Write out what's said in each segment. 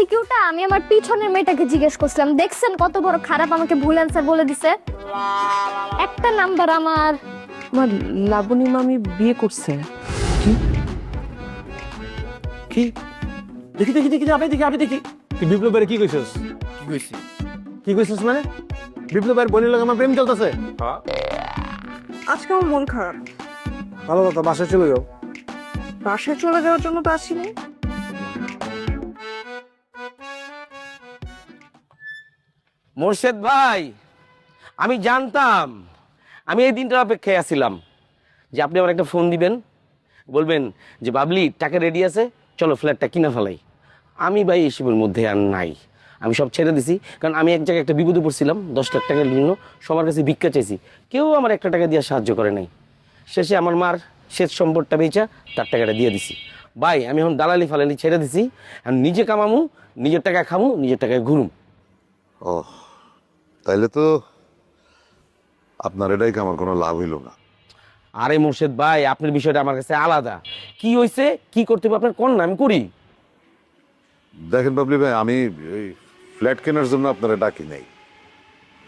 এমসিকিউটা আমি আমার পিছনের মেয়েটাকে জিজ্ঞেস করছিলাম দেখছেন কত বড় খারাপ আমাকে ভুল অ্যান্সার বলে দিছে? একটা নাম্বার আমার আমার লাবণী মামি বিয়ে করছে। কি? দেখি দেখি দেখি আপনি দেখি আপনি দেখি। তুই বিপ্লবের কি কইছস? কি কইছি? কি কইছস মানে? বিপ্লবের বোনের লগে আমার প্রেম চলতেছে? আজকে আমার মন খারাপ। ভালো কথা বাসায় চলে যাও। বাসায় চলে যাওয়ার জন্য তো আসিনি। মোর্শেদ ভাই, আমি জানতাম, আমি এই দিনটার অপেক্ষায় আছিলাম যে আপনি আমার একটা ফোন দিবেন, বলবেন যে, বাবলি, টাকা রেডি আছে? চলো ফ্ল্যাটটা কিনা ফেলাই। আমি ভাই এসবের মধ্যে আর নাই। আমি সব ছেড়ে দিছি, কারণ আমি এক জায়গায় একটা বিপদে পড়ছিলাম, দশ লাখ টাকার জন্য সবার কাছে ভিক্ষা চাইছি। কেউ আমার একটা টাকা দিয়ে সাহায্য করে নাই। শেষে আমার মার শেষ সম্পদটা বেচা তার টাকাটা দিয়ে দিছি। ভাই, আমি এখন দালালি ফালালি ছেড়ে দিছি আর নিজে কামামু, নিজের টাকা খামু, নিজের টাকায় ঘুরুম। ও তাইলে তো আপনার এটাই আমার কোনো লাভ হইল না? আরে মোর্শেদ ভাই আপনার বিষয়টা আমার কাছে আলাদা। কি হয়েছে কি করতে হবে? আপনার কোন নাম? করি দেখেন বাবলি ভাই আমি এই ফ্ল্যাট কেনার জন্য আপনারা ডাকি নাই।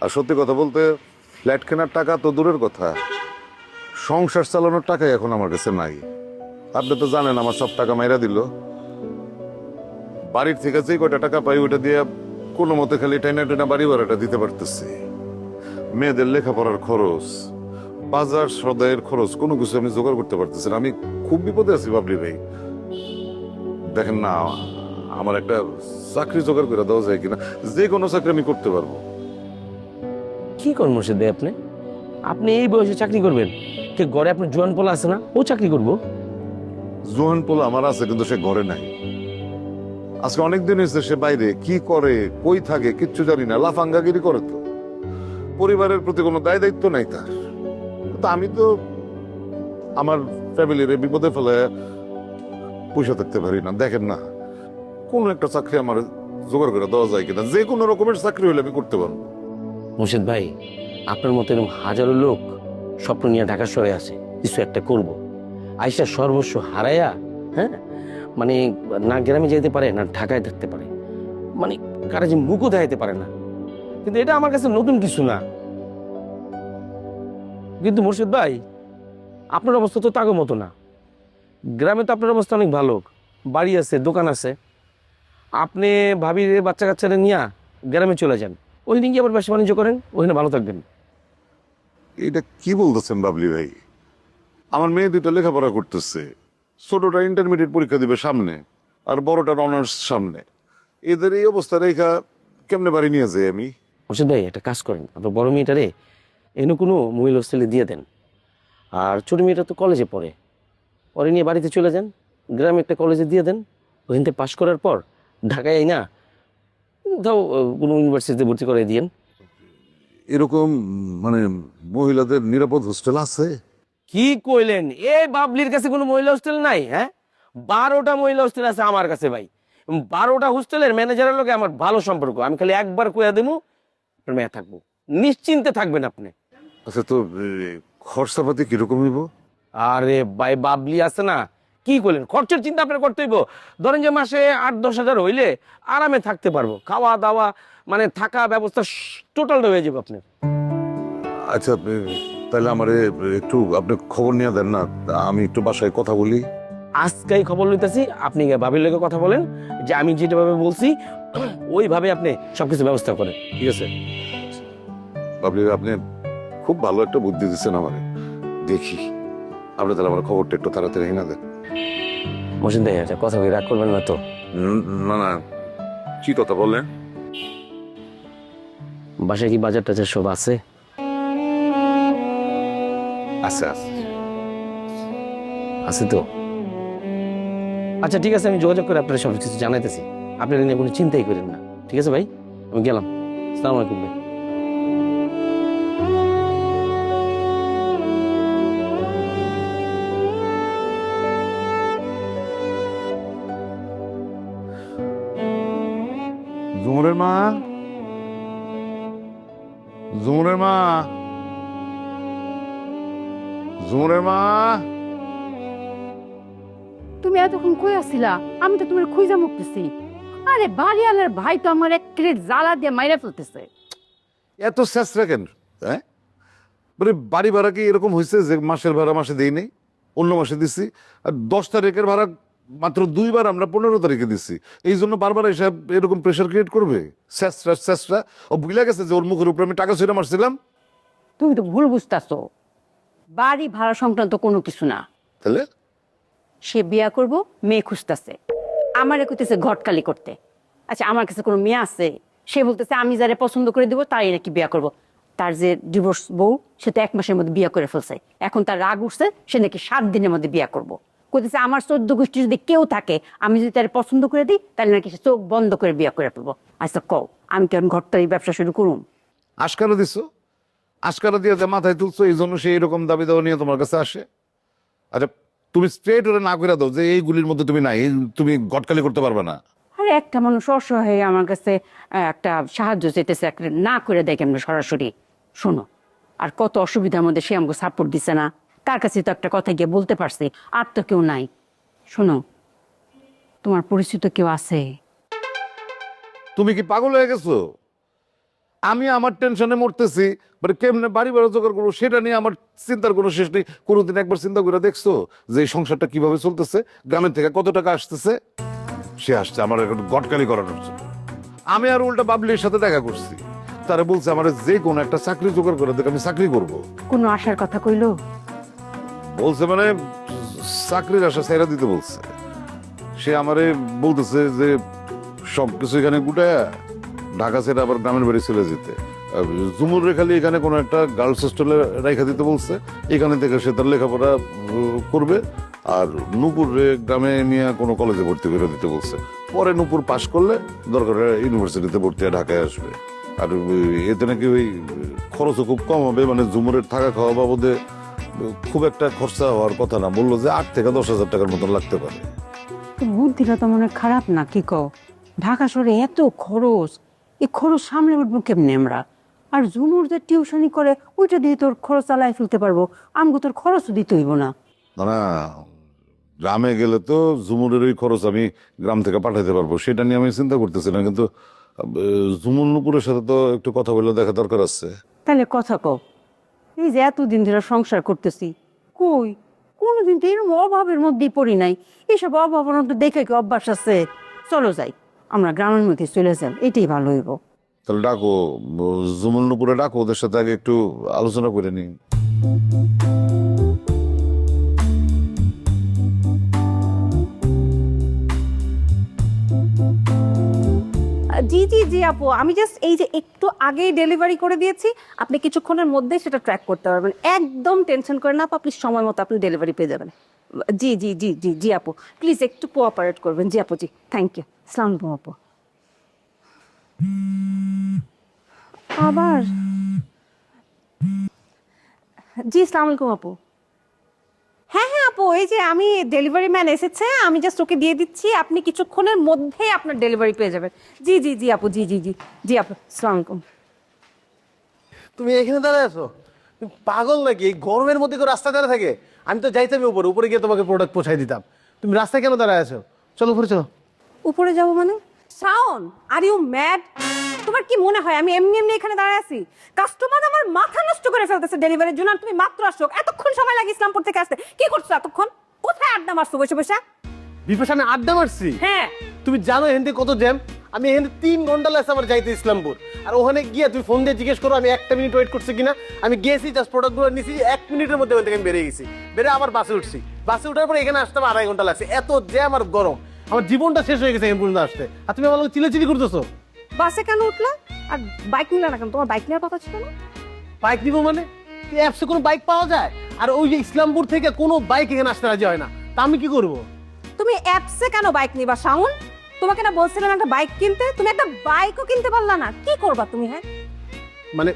আর সত্যি কথা বলতে ফ্ল্যাট কেনার টাকা তো দূরের কথা। সংসার চালানোর টাকাই এখন আমার কাছে নাই। আপনি তো জানেন আমার সব টাকা মাইরা দিল। বাড়ির থেকে যে কয়টা টাকা পাই ওটা দিয়ে কোনো মতে খালি টাইনা টাইনা বাড়ি ভাড়াটা দিতে পারতেছি। মেয়েদের লেখাপড়ার খরচ বাজার সদায়ের খরচ কোনো কিছু আমি জোগাড় করতে পারতেছি না। আমি খুব বিপদে আছি বাবলি ভাই। দেখেন না আমার একটা চাকরি জোগাড় করে দেওয়া যায় কিনা যে কোনো চাকরি আমি করতে পারব। কি মোর্শেদ আপনি? আপনি এই বয়সে চাকরি করবেন? কে ঘরে আপনার জোয়ান পোলা আছে না? ও চাকরি করব? জোহান পোলা আমার আছে কিন্তু সে ঘরে নাই। আজকে অনেক দিন হয়েছে সে বাইরে। কি করে? কই থাকে? কিচ্ছু জানি না। লাফাঙ্গাগিরি করে তো। পরিবারের প্রতি কোনো দায় দায়িত্ব নাই তার। তো আমি তো আমার ফ্যামিলির বিপদে ফেলে পয়সা থাকতে পারি না। দেখেন না, কোন একটা চাকরি আমার জোগাড় করে দেওয়া যায় কিনা? যে কোনো রকমের চাকরি হলে আমি করতে পারব। মোর্শেদ ভাই, আপনার মতো এরকম হাজারো লোক স্বপ্ন নিয়ে ঢাকা শহরে আসে কিছু একটা করব। আইসা সর্বস্ব হারায়া হ্যাঁ? মানে না গ্রামে যেতে পারে, না ঢাকায় থাকতে পারে। মানে কারা যে মুখও দেখাইতে পারে না। কিন্তু এটা আমার কাছে নতুন কিছু না। কিন্তু মুর্শিদ ভাই, আপনার অবস্থা তো তাগো মতো না। গ্রামে তো আপনার অবস্থা অনেক ভালো। বাড়ি আছে, দোকান আছে। আপনি ভাবির বাচ্চা কাচ্চারা নিয়ে গ্রামে চলে যান। ওইখানে গিয়ে আবার ব্যবসা বাণিজ্য করেন ওইখানে ভালো থাকবেন। এটা কি বলতেছেন বাবলি ভাই? আমার মেয়ে দুটো লেখাপড়া করতেছে। ছোটটা ইন্টারমিডিয়েট পরীক্ষা দিবে সামনে আর বড়টার অনার্স সামনে। এদের এই অবস্থা রেখা কেমনে বাড়ি নিয়ে যাই আমি? মুর্শিদ ভাই একটা কাজ করেন। আপনার বড় মেয়েটারে এনে কোনো মহিলা হোস্টেলে দিয়ে দেন। আর ছোট মেয়েটা তো কলেজে পড়ে। পরে নিয়ে বাড়িতে চলে যান। গ্রামে একটা কলেজে দিয়ে দেন। ওখান থেকে পাশ করার পর ঢাকায় না দাও কোনো ইউনিভার্সিটিতে ভর্তি করে দিয়েন। এরকম মানে মহিলাদের নিরাপদ হোস্টেল আছে? কি কইলেন? এ বাবলির কাছে কোনো মহিলা হোস্টেল নাই হ্যাঁ? বারোটা মহিলা হোস্টেল আছে আমার কাছে ভাই। বারোটা হোস্টেলের ম্যানেজারের লোকে আমার ভালো সম্পর্ক। আমি খালি একবার কইয়া দেবো মেয়ে থাকব। নিশ্চিন্তে থাকবেন আপনি। আচ্ছা তো খরচাপাতি কীরকম হইব? আরে ভাই বাবলি আছে না। কি করলেন খরচের চিন্তা আপনার করতে হইব। ধরেন যে মাসে আট দশ হাজার হইলে আরামে থাকতে পারব। খাওয়া দাওয়া মানে থাকা ব্যবস্থা টোটালটা হয়ে যাবে আপনার। আচ্ছা তাহলে আমার একটু আপনি খবর নিয়ে দেন না আমি একটু বাসায় কথা বলি। আজকেই খবর লইতেছি আপনি ভাবির লোকে কথা বলেন যে আমি যেটাভাবে বলছি ওইভাবে আপনি সবকিছু ব্যবস্থা করেন ঠিক আছে? আপনি আপনি খুব ভালো একটা বুদ্ধি দিচ্ছেন আমারে। দেখি আপনি তাহলে আমার খবরটা একটু তাড়াতাড়ি এনে দেন। মসিন ভাই একটা কথা রাগ করবেন না তো? না না কি কথা বললেন? বাসায় কি বাজার টাজার সব আছে? আচ্ছা। আছে তো। আচ্ছা ঠিক আছে, আমি যোগাযোগ করে আপনার সব কিছু জানাইতেছি। আপনার নিয়ে কোনো চিন্তাই করেন না। ঠিক আছে ভাই? আমি গেলাম। সালাম আলাইকুম ভাই। মা? জুমুরের মা? জুমুরের মা। তুমি এতক্ষণ কই আসছিলা আমি তো তোমার খুঁজা মুক্তেছি। আরে বাড়িওয়ালার ভাই তো আমার এক প্লেট জ্বালা দিয়ে মাইরা ফেলতেছে। এত শেষরা কেন? হ্যাঁ? মানে বাড়ি ভাড়া কি এরকম হয়েছে যে মাসের ভাড়া মাসে দেই নেই? অন্য মাসে দিছি। আর দশ তারিখের ভাড়া মাত্র দুইবার আমরা পনেরো তারিখে দিচ্ছি এই জন্য বারবার এসব এরকম প্রেশার ক্রিয়েট করবে? শেষরা শেষরা ও ভুলে গেছে যে ওর মুখের উপরে আমি টাকা ছিঁড়ে মারছিলাম। তুমি তো ভুল বুঝতেছো। বাড়ি ভাড়া সংক্রান্ত কোনো কিছু না। তাহলে? সে বিয়া করব মেয়ে খুঁজতেছে। আমার কইতেছে ঘটকালি করতে। আচ্ছা আমার কাছে কোনো মেয়ে আছে? সে বলতেছে আমি যারা পছন্দ করে দেবো তাই নাকি বিয়া করব। তার যে ডিভোর্স বউ সে তো এক মাসের মধ্যে বিয়া করে ফেলছে। এখন তার রাগ উঠছে সে নাকি সাত দিনের মধ্যে বিয়া করব। কইতেছে আমার চোদ্দ গোষ্ঠী যদি কেউ থাকে আমি যদি তার পছন্দ করে দিই তাহলে নাকি সে চোখ বন্ধ করে বিয়া করে ফেলব। আচ্ছা কও আমি কেমন ঘরটাই ব্যবসা শুরু করুন আশকারা দিছো? আশকারা দিয়ে মাথায় তুলছো এই জন্য সে এরকম দাবি দেওয়া নিয়ে তোমার কাছে আসে? আচ্ছা তুমি স্ট্রেট ওরা না করে দাও যে এইগুলির মধ্যে তুমি নাই তুমি গটকালি করতে পারবে না। আর একটা মানুষ অসহায় আমার কাছে একটা সাহায্য চেতেছে একটা না করে দেয় কেমন সরাসরি? শোনো আর কত অসুবিধার মধ্যে সে আমাকে সাপোর্ট দিছে না। তার কাছে তো একটা কথা গিয়ে বলতে পারছি আর তো কেউ নাই। শোনো তোমার পরিচিত কেউ আছে? তুমি কি পাগল হয়ে গেছো? আমি আমার টেনশনে মরতেছি মানে কেমনে বাড়ি ভাড়া জোগাড় করব সেটা নিয়ে আমার চিন্তার কোনো শেষ নেই। কোনোদিন একবার চিন্তা করে দেখছ যে এই সংসারটা কীভাবে চলতেছে গ্রামের থেকে কত টাকা আসতেছে সে আসছে আমার এখন গটকালি করানোর জন্য। আমি আর উল্টা বাবলির সাথে দেখা করছি। তারা বলছে আমার যে কোনো একটা চাকরি জোগাড় করে দেখ আমি চাকরি করব। কোনো আশার কথা কইলো? বলছে মানে চাকরির আশা ছেড়ে দিতে বলছে। সে আমারে বলতেছে যে সবকিছু এখানে গুটায় ঢাকা ছেড়ে আবার গ্রামের বাড়ি চলে যেতে। জুমুর রেখালি এখানে কোনো একটা গার্লস হোস্টেলে রেখা দিতে বলছে। এখানে থেকে সে তার লেখাপড়া করবে। আর নূপুর গ্রামে নিয়ে কোনো কলেজে ভর্তি করে দিতে বলছে। পরে নূপুর পাশ করলে দরকার ইউনিভার্সিটিতে ভর্তি হয়ে ঢাকায় আসবে। আর এতে নাকি ওই খরচও খুব কম হবে। মানে ঝুমুরের থাকা খাওয়া বাবদে খুব একটা খরচা হওয়ার কথা না। বলল যে আট থেকে দশ হাজার টাকার মতন লাগতে পারে। বুদ্ধিটা তো মনে খারাপ না, কি কও? ঢাকা শহরে এত খরচ এই খরচ সামনে উঠবো কেমনে আমরা? আর ঝুমুর যে টিউশনি করে ওইটা দিয়ে তোর খরচ চালাই ফেলতে পারব। আমগো তোর খরচও দিতে হইব না। না না গ্রামে গেলে তো ঝুমুরের ওই খরচ আমি গ্রাম থেকে পাঠাতে পারব সেটা নিয়ে আমি চিন্তা করতেছিলাম কিন্তু ঝুমুর নুপুরের সাথে তো একটু কথা বলে দেখা দরকার আছে। তাহলে কথা কও এই যে এতদিন ধরে সংসার করতেছি কই? কোনোদিন তো এরকম অভাবের মধ্যেই পড়ি নাই। এইসব অভাবের মধ্যে দেখে কি অভ্যাস আছে? চলো যাই। আমরা গ্রামের মধ্যে চলে যাই এটাই ভালো হইব। তাহলে ডাকো জুমুল নুপুরে ডাকো ওদের সাথে আগে একটু আলোচনা করে নিই। জি জি জি আপু আমি জাস্ট এই যে একটু আগেই ডেলিভারি করে দিয়েছি আপনি কিছুক্ষণের মধ্যেই সেটা ট্র্যাক করতে পারবেন। একদম টেনশন করেন না আপু, আপনি সময় মতো আপনি ডেলিভারি পেয়ে যাবেন। জি জি জি জি জি আপু প্লিজ একটু কোঅপারেট করবেন। জি আপু জি থ্যাংক ইউ সালাম আপু। আবার? জি সালাম আলাইকুম আপু। হ্যাঁ হ্যাঁ আপু এই যে আমি ডেলিভারি ম্যান এসেছে আমি জাস্ট ওকে দিয়ে দিচ্ছি আপনি কিছুক্ষণের মধ্যেই আপনার ডেলিভারি পেয়ে যাবেন। জি জি জি আপু জি জি জি জি আপু সালাম আলাইকুম। তুমি এখানে দাঁড়ায় আছো? তুমি পাগল নাকি? এই গরমের মধ্যে কেউ রাস্তায় দাঁড়ায় থাকে? আমি তো যাইতামই উপরে উপরে গিয়ে তোমাকে প্রোডাক্ট পৌঁছাই দিতাম। তুমি রাস্তায় কেন দাঁড়ায় আছো? চলো উপরে চলো। উপরে যাব মানে? শাওন আর ইউ ম্যাড তোমার কি মনে হয়? আমি এমনি এমনি এখানে দাঁড়ায় আছি। কাস্টমার আমার মাথা নষ্ট করে ফেলতেছে ডেলিভারির জন্য। আর তুমি মাত্র আসছো এতক্ষণ সময় লাগে ইসলামপুর থেকে আসতে। কি করছ এতক্ষণ? কোথায় আড্ডা মারছো বসে বসে? বিপাশা আমি আড্ডা মারছি? হ্যাঁ। তুমি জানো এখান থেকে কত জ্যাম আমি এখান তিন ঘণ্টা লাগছে আমার যাইতে ইসলামপুর। আর ওখানে গিয়ে তুমি ফোন দিয়ে জিজ্ঞেস করো আমি একটা মিনিট ওয়েট করছি কিনা। আমি গিয়েছি জাস্ট প্রোডাক্টগুলো নিছি এক মিনিটের মধ্যে ওখান থেকে আমি বেরিয়ে গেছি। বেরে আবার বাসে উঠছি। বাসে উঠার পর এখানে আসতে আমার আড়াই ঘণ্টা লাগছে। এত জ্যাম আর গরম। আমার জীবনটা শেষ হয়ে গেছে এখান পর্যন্ত আসতে। আর তুমি আমার চিলে চিলি করতেছো। বাসে কেন উঠলা? আর বাইক নিলে না কেন? তোমার বাইক নেওয়ার কথা ছিল না? বাইক নিবো মানে? অ্যাপসে কোনো বাইক পাওয়া যায়? আর ওই যে ইসলামপুর থেকে কোনো বাইক এখানে আসতে রাজি হয় না। তা আমি কি করব? তুমি অ্যাপসে কেন বাইক নিবা শাউন তোমাকে না বলছিলাম একটা বাইক কিনতে? তুমি একটা বাইকও কিনতে পারলা না। কি করবা তুমি হ্যাঁ? মানে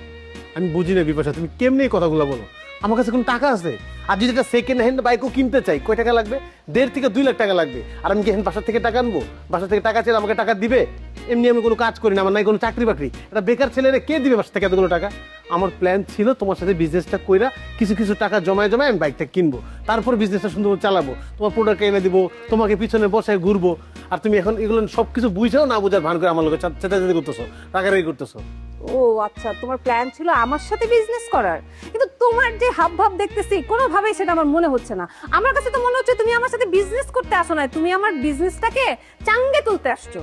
আমি বুঝি না বিপাশা তুমি কেমনি কথাগুলো বলো? আমার কাছে কোনো টাকা আছে? আর যদি একটা সেকেন্ড হ্যান্ড বাইকও কিনতে চাই, কয় টাকা লাগবে? দেড় থেকে দুই লাখ টাকা লাগবে। আর আমি কি এখন বাসার থেকে টাকা আনব? বাসা থেকে টাকা চাইলে আমাকে টাকা দিবে? এমনি আমি কোনো কাজ করি না, আমার নাই কোনো চাকরি বাকরি। একটা বেকার ছেলেরে কে দিবে বাসা থেকে এতগুলো টাকা? আমার প্ল্যান ছিল তোমার সাথে বিজনেসটা কইরা কিছু কিছু টাকা জমায় জমায় আমি বাইকটা কিনবো। তারপর বিজনেসটা সুন্দর চালাবো। তোমার প্রোডাক্ট এনে দিবো, তোমাকে পিছনে বসায় ঘুরবো। আর তুমি এখন এগুলো সব কিছু বুঝেও না বুঝার ভান করে আমার লোকের চেতাচেতি করতেছো রাগারাগি করতেছো। ও আচ্ছা তোমার প্ল্যান ছিল আমার সাথে বিজনেস করার। কিন্তু তোমার যে হাব ভাব দেখতেছি কোনোভাবেই সেটা আমার মনে হচ্ছে না। আমার কাছে তো মনে হচ্ছে তুমি আমার সাথে বিজনেস করতে আসো না তুমি আমার বিজনেসটাকে চাঙ্গে তুলতে আসছো।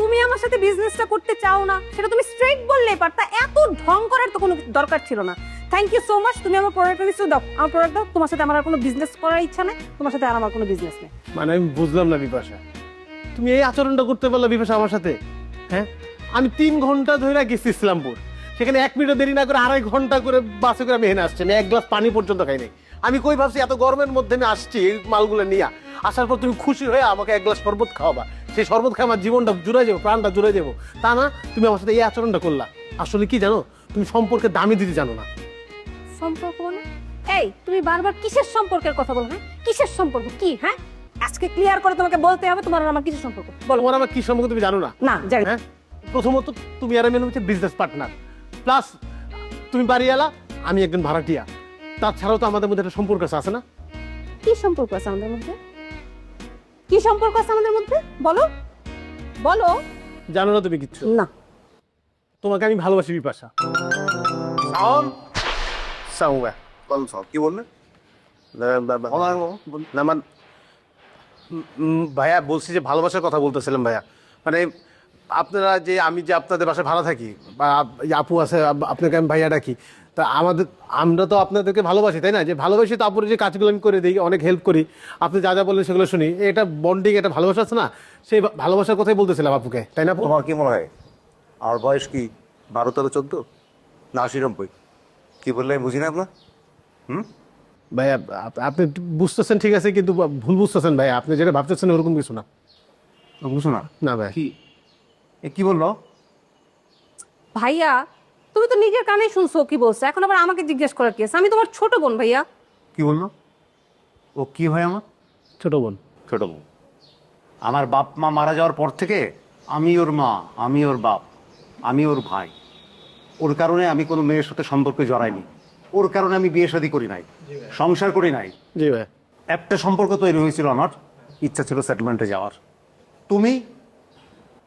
তুমি আমার সাথে বিজনেসটা করতে চাও না সেটা তুমি স্ট্রেট বললেই পারতা এত ঢং করার তো কোনো দরকার ছিল না। থ্যাংক ইউ সো মাচ তুমি আমার প্রোডাক্টটা নিশ্চয় দাও। আমার প্রোডাক্ট দাও তোমার সাথে আমার আর কোনো বিজনেস করার ইচ্ছা নেই তোমার সাথে আর আমার কোনো বিজনেস নেই। মানে আমি বুঝলাম না বিপাশা। তুমি এই আচরণটা করতে পারল বিপাশা আমার সাথে হ্যাঁ? আমি তিন ঘণ্টা ধরে গেছি ইসলামপুর। সেখানে এক মিনিট দেরি না করে আড়াই ঘণ্টা করে বাসে করে আমি এখানে আসছি। এক গ্লাস পানি পর্যন্ত খাই নাই। আমি কই ভাবছি, এত গরমের মধ্যে আমি আসছি এই মালগুলো নিয়ে। আসার পর তুমি খুশি হয়ে আমাকে এক গ্লাস শরবত খাওয়াবা। সেই শরবত খাওয়া আমার জীবনটা জুড়ে যাব, প্রাণটা জুড়ে যাব। তা না, তুমি আমার সাথে এই আচরণটা করলা। আসলে কি জানো, তুমি সম্পর্কে দামি দিতে জানো না। সম্পর্ক মানে? এই, তুমি বারবার কিসের সম্পর্কের কথা বলো হ্যাঁ? কিসের সম্পর্ক? কি হ্যাঁ? আজকে ক্লিয়ার করে তোমাকে বলতে হবে তোমার আর আমার কিছু সম্পর্ক। বলো। তোমার আমার কি সম্পর্কে তুমি জানো না? না জানি। হ্যাঁ? প্রথমত তুমি আর আমি হচ্ছে বিজনেস পার্টনার প্লাস তুমি বাড়িওয়ালা আমি একজন ভাড়াটিয়া। তাছাড়াও তো আমাদের মধ্যে একটা সম্পর্ক আছে, আছে না? কি সম্পর্ক আছে আমাদের মধ্যে? কি সম্পর্ক আছে আমাদের মধ্যে? বলো। বলো। জানো না তুমি কিচ্ছু? না। তোমাকে আমি ভালোবাসি বিপাশা। সাউন? সাউয়া কি বললেন না মান ভাইয়া, বলছি যে ভালোবাসার কথা বলতেছিলাম ভাইয়া। মানে আপনারা যে আমি যে আপনাদের বাসায় ভালো থাকি, বা আপ- আছে আপনাকে আমি ভাইয়া ডাকি, তা আমাদের, আমরা তো আপনাদেরকে ভালোবাসি, তাই না? যে ভালোবাসি তারপরে যে কাজগুলো আমি করে দিই, অনেক হেল্প করি। আপনি যা যা বললেন সেগুলো শুনি। এটা বন্ডিং এটা ভালোবাসা আছে না? সেই ভালোবাসার কথাই বলতেছিলাম আপুকে, তাই না? তোমার কি মনে হয়, আর বয়স কি বারো তেরো চোদ্দ? না আশি নব্বই? কি বললে বুঝি না আপনার? ভাইয়া আপ- আপনি বুঝতেছেন ঠিক আছে কিন্তু ভুল বুঝতেছেন ভাইয়া আপনি যেটা ভাবতেছেন ওরকম কিছু না। বুঝো না? না ভাই। কি? এ কি বলল? ভাইয়া তুমি তো নিজের কানে শুনছো কি বলছে। এখন আবার আমাকে জিজ্ঞেস করার কি আছে? আমি তোমার ছোট বোন ভাইয়া। কি বলল? ও কি হয় আমার? ছোট বোন। ছোট বোন। আমার বাপ মা মারা যাওয়ার পর থেকে আমি ওর মা আমি ওর বাপ আমি ওর ভাই। ওর কারণে আমি কোনো মেয়ের সাথে সম্পর্কে জড়াইনি। ওর কারণে আমি বিয়ে শাদী করি নাই সংসার করি নাই। জি ভাই। একটা সম্পর্ক তৈরি হয়েছিল আমার ইচ্ছা ছিল সেটেলমেন্টে যাওয়ার। তুমি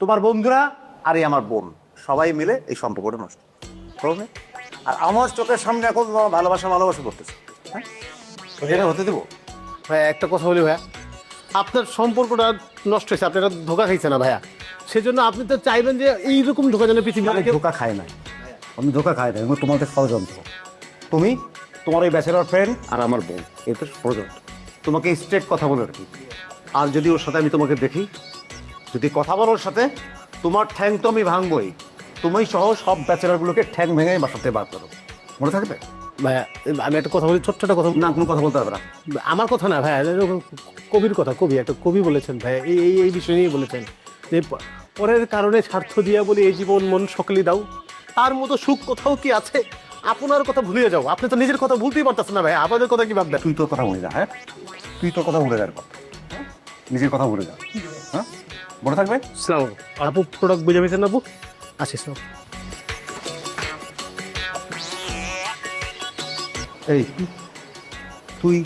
তোমার বন্ধুরা আর এই আমার বোন সবাই মিলে এই সম্পর্কটা নষ্ট। করো আর আমার চোখের সামনে এখন তোমার ভালোবাসা ভালোবাসা করতেছে। হ্যাঁ? এটা হতে দেবো? ভাইয়া একটা কথা বলি ভাইয়া আপনার সম্পর্কটা নষ্ট হয়েছে আপনি একটা ধোকা খাইছে না ভাইয়া। সেজন্য আপনি তো চাইবেন যে এইরকম ধোকা যেন পৃথিবী আমি ধোকা খাই নাই। আমি ধোকা খাই নাই আমি তোমাদের ষড়যন্ত্র। তুমি তোমার এই ব্যাচেলার ফ্রেন্ড আর আমার বোন এটা ষড়যন্ত্র তোমাকে স্ট্রেট কথা বলে রাখি। আর যদি ওর সাথে আমি তোমাকে দেখি যদি কথা বলো ওর সাথে তোমার ঠ্যাং তো আমি ভাঙবই। তুমি সহ সব ব্যাচেলারগুলোকে ঠ্যাং ভেঙে বাসাতে বার করো। মনে থাকবে? ভাইয়া আমি একটা কথা বলি ছোট্ট একটা কথা না কোনো কথা বলতে হবে না। আমার কথা না ভাইয়া এরকম কবির কথা কবি একটা কবি বলেছেন ভাইয়া এই এই এই বিষয় নিয়ে বলেছেন। যে পরের কারণে স্বার্থ দিয়া বলি এই জীবন মন সকলেই দাও। তার মতো সুখ কোথাও কি আছে? আপনার কথা ভুলিয়ে যাও। আপনি তো নিজের কথা ভুলতেই পারতেছেন না ভাই আপনাদের কথা কি ভাববেন? তুই তোর কথা ভুলে যা হ্যাঁ? তুই তোর কথা ভুলে যার কথা হ্যাঁ? নিজের কথা ভুলে যা হ্যাঁ? মনে থাকবে? সালাম আপু প্রোডাক্ট বুঝে পেয়েছেন আপু? আসিস এই তুই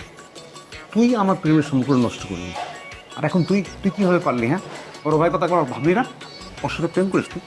তুই আমার প্রেমের সম্পর্ক নষ্ট করলি। আর এখন তুই তুই কীভাবে পারলি হ্যাঁ? বড় ভাই কথা একবার ভাবলি না? ওর সাথে প্রেম করিস তুই?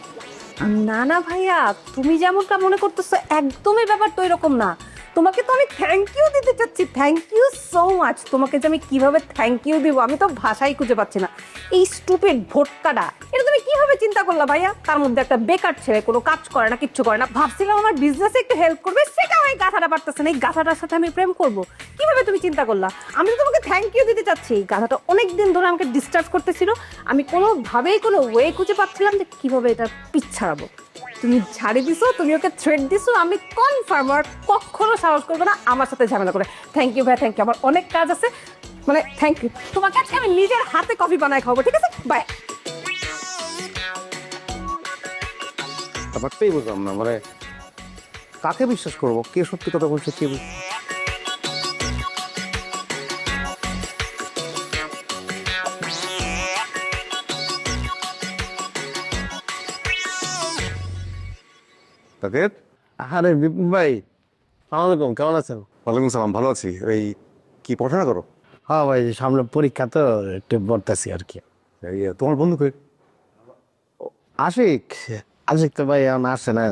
না না ভাইয়া তুমি যেমনটা মনে করতেছো একদমই ব্যাপার তো এরকম না। তোমাকে তো আমি থ্যাংক ইউ দিতে চাচ্ছি। থ্যাংক ইউ সো মাচ তোমাকে যে আমি কীভাবে থ্যাংক ইউ দিব, আমি তো ভাষাই খুঁজে পাচ্ছি না। এই স্টুপিড ভোটকাটা, এটা তুমি কীভাবে চিন্তা করলা ভাইয়া? তার মধ্যে একটা বেকার ছেলে, কোনো কাজ করে না, কিচ্ছু করে না। ভাবছিলাম আমার বিজনেসে একটু হেল্প করবে সেটা এই গাথাটা পারতেছে না? এই গাথাটার সাথে আমি প্রেম করব। কীভাবে তুমি চিন্তা করলা? আমি তো তোমাকে থ্যাংক ইউ দিতে চাচ্ছি। এই গাথাটা অনেক দিন ধরে আমাকে ডিস্টার্ব করতেছিল। আমি কোনোভাবেই কোনো ওয়ে খুঁজে পাচ্ছিলাম যে কীভাবে এটা পিচ্ছাড়াবো তুমি ঝাড়ি দিছো, তুমি ওকে থ্রেড দিছো, আমি কনফার্ম আর কখনো সাহস করব না আমার সাথে ঝামেলা করে। থ্যাংক ইউ ভাই থ্যাংক ইউ আমার অনেক কাজ আছে। মানে থ্যাংক ইউ তোমাকে আজকে আমি নিজের হাতে কফি বানায় খাব ঠিক আছে? বাই ব্যাপারটাই বুঝলাম না মানে কাকে বিশ্বাস করব? কে সত্যি কথা বলছে, কে তাকে আরে বিপুল ভাই সালামালাইকুম কেমন আছেন? ওয়ালাইকুম সালাম ভালো আছি। এই কি পড়াশোনা করো? হ্যাঁ ভাই সামনে পরীক্ষা তো একটু পড়তেছি আর কি। এই তোমার বন্ধু কই? আশিক আশিক তো ভাই এখন আসছে না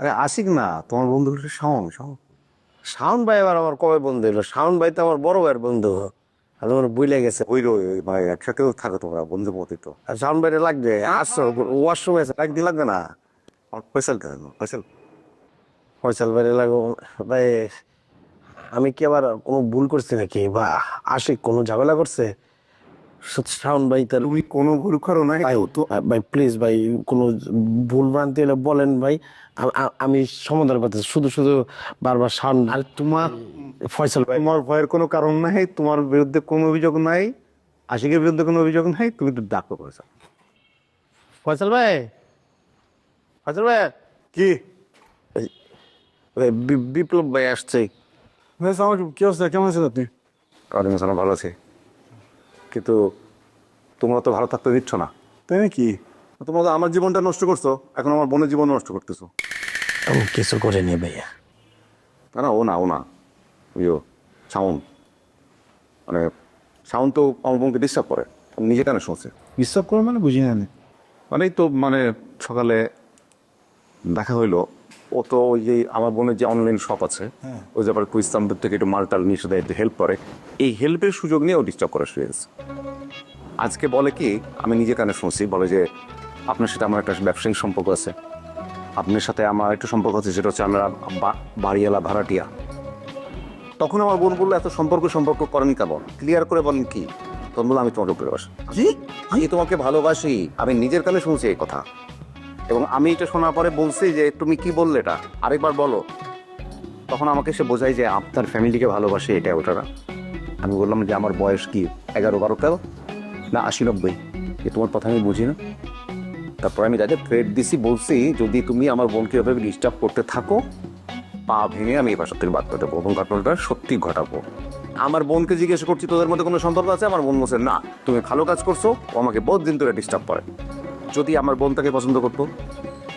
আরে আশিক না তোমার বন্ধু হচ্ছে শাওন শাওন। শাওন ভাই আবার আমার কবে বন্ধু হলো? শাওন ভাই তো আমার বড় ভাইয়ের বন্ধু। আর আমার বুঝলে গেছে। ওই রো ওই ভাই একসাথেও থাকো তোমরা বন্ধু মতো তো। আর শাওন ভাইরে লাগবে আসছো ওয়াশরুমে আছে একদিন লাগবে না? আমার ফয়সাল কেন ফয়সাল ফয়সাল ভাইরে লাগবো ভাই আমি কি আবার কোনো ভুল করছি নাকি? বা আশিক কোনো ঝামেলা করছে শাওন ভাই তার তুমি কোনো ভুল করো না ভাই তো ভাই প্লিজ ভাই কোনো ভুল ভ্রান্তি হলে বলেন ভাই আমি সমাধান করতেছি শুধু শুধু বারবার শাওন আর তোমার ফয়সাল ভাই তোমার ভয়ের কোনো কারণ নাই তোমার বিরুদ্ধে কোনো অভিযোগ নাই আশিকের বিরুদ্ধে কোনো অভিযোগ নাই তুমি তো ডাকো করেছ ফয়সাল ভাই ফয়সাল ভাই কি? ভাই, বি- বিপ্লব ভাই আসছে। কি অবস্থা? কেমন আছেন আপনি? ওয়ালাইকুম আসসালাম ভালো আছি। কিন্তু তোমরা তো ভালো থাকতে দিচ্ছ না। তাই নাকি? তোমরা আমার জীবনটা নষ্ট করছ এখন আমার বোনের জীবন নষ্ট করতেছো। আমি কিছু করিনি ভাইয়া। না না ও না ও না। সাউন্ড। মানে সাউন্ড তো আমার বোনকে ডিস্টার্ব করে। নিজে কেন শুনছে। ডিস্টার্ব করে মানে বুঝি না মানে তো মানে সকালে দেখা হইল ও তো ওই যে আমার বোনের যে অনলাইন শপ আছে ওই ব্যাপারে কুইস্তাম্বের থেকে একটু মালটাল নিয়ে একটু হেল্প করে। এই হেল্পের সুযোগ নিয়ে ও ডিস্টার্ব করা শুরু আজকে বলে কি আমি নিজে কানে শুনছি বলে যে আপনার সাথে আমার একটা ব্যবসায়িক সম্পর্ক আছে। আপনার সাথে আমার একটা সম্পর্ক আছে সেটা হচ্ছে আমরা বা- বাড়িওয়ালা ভাড়াটিয়া। তখন আমার বোন বলল এত সম্পর্ক সম্পর্ক করেন কেমন ক্লিয়ার করে বলেন কি? তখন বলল আমি তোমাকে ভালোবাসি আমি তোমাকে ভালোবাসি। আমি নিজের কানে শুনছি এই কথা। এবং আমি এটা শোনার পরে বলছি যে, তুমি কি বললে এটা? আরেকবার বলো। তখন আমাকে সে বোঝায় যে, আপনার ফ্যামিলিকে ভালোবাসে এটা ওটা না। আমি বললাম যে, আমার বয়স কি, এগারো বারো তেরো? না, আশি নব্বই। যে তোমার কথা আমি বুঝি না? তারপর আমি যাদের থ্রেড দিছি, বলছি, যদি তুমি আমার বোনকে এভাবে ডিস্টার্ব করতে থাকো, পা ভেঙে আমি এই বাসা থেকে বাদ করে দেবো এবং ঘটনাটা সত্যি ঘটাবো। আমার বোনকে জিজ্ঞেস করছি, তোদের মধ্যে কোনো সম্পর্ক আছে? আমার বোন বলছে, না। তুমি ভালো কাজ করছ, ও আমাকে বহুত দিন ধরে ডিস্টার্ব করে। যদি আমার বোন তাকে পছন্দ করতো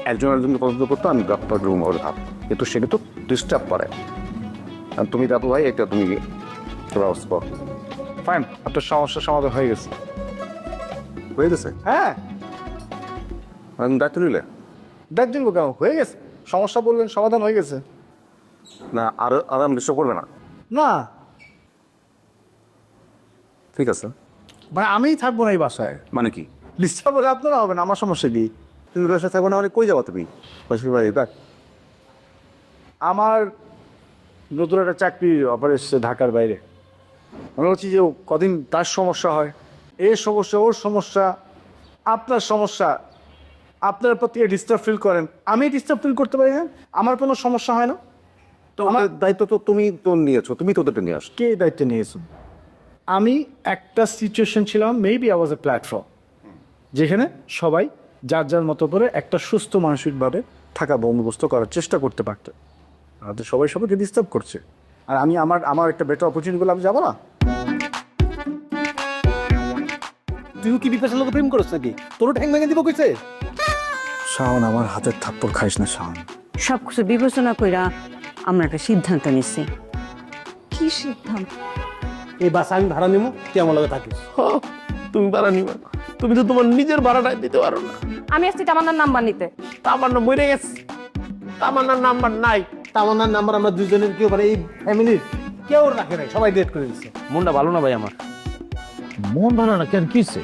একজন একজনকে পছন্দ করতো আমি ডক্টর রুম ওর ভাব কিন্তু সে কিন্তু ডিস্টার্ব করে। আর তুমি দাদু ভাই এটা তুমি ফাইন আপনার সমস্যার সমাধান হয়ে গেছে। হয়ে গেছে? হ্যাঁ। দায়িত্ব নিলে? দেখ দিন কেমন হয়ে গেছে। সমস্যা বললেন সমাধান হয়ে গেছে। না আরও আরাম ডিস্টার্ব করবে না। না। ঠিক আছে। মানে আমিই থাকব না এই বাসায়। মানে কি? ডিস্টার্ব হলে আপনারা হবে না আমার সমস্যা কি? তুমি বাসা থাকব না? মানে কই যাব তুমি? বাসির বাড়ি দেখ আমার নতুন একটা চাকরি অফার এসছে ঢাকার বাইরে। আমি বলছি যে কদিন তার সমস্যা হয়? এর সমস্যা ওর সমস্যা আপনার সমস্যা। আপনার প্রতি ডিস্টার্ব ফিল করেন। আমি ডিস্টার্ব ফিল করতে পারি না আমার কোনো সমস্যা হয় না। তো আমার দায়িত্ব তো তুমি তো নিয়েছো তুমি তো ওদেরটা নিয়ে আস কে দায়িত্ব নিয়েছো? আমি একটা সিচুয়েশন ছিলাম মেবি আওয়াজ এ প্ল্যাটফর্ম যেখানে সবাই যার যার মতো করে একটা সুস্থ মানসিকভাবে থাকা বন্দোবস্ত করার চেষ্টা করতে পারত। আমাদের সবাই সবাইকে ডিস্টার্ব করছে। আর আমি আমার আমার একটা বেটার অপরচুনিটি আমি যাব না? তুই কি বিপাশার লোক প্রেম করছ নাকি? তোর ঠ্যাং ভেঙে দিব কইছে? শাওন আমার হাতের থাপ্পড় খাইস না শাওন। সব কিছু বিবেচনা কইরা আমরা একটা সিদ্ধান্ত নিচ্ছি কি সিদ্ধান্ত? এই বাসা আমি ভাড়া নিবো তুই আমার লগে থাকিস। তুমি ভাড়া নিবা। তুমি তো তোমার নিজের ভাড়াটাই দিতে পারো না। আমি আসছি তামান্নার নাম্বার নিতে। তামান্না মরে গেছে। তামান্নার নাম্বার নাই। তামান্নার নাম্বার আমরা দুজনের কেউ মানে এই ফ্যামিলির কেউ রাখে নাই সবাই ডেট করে দিচ্ছে মনটা ভালো না ভাই আমার? মন ভালো না কেন কিসে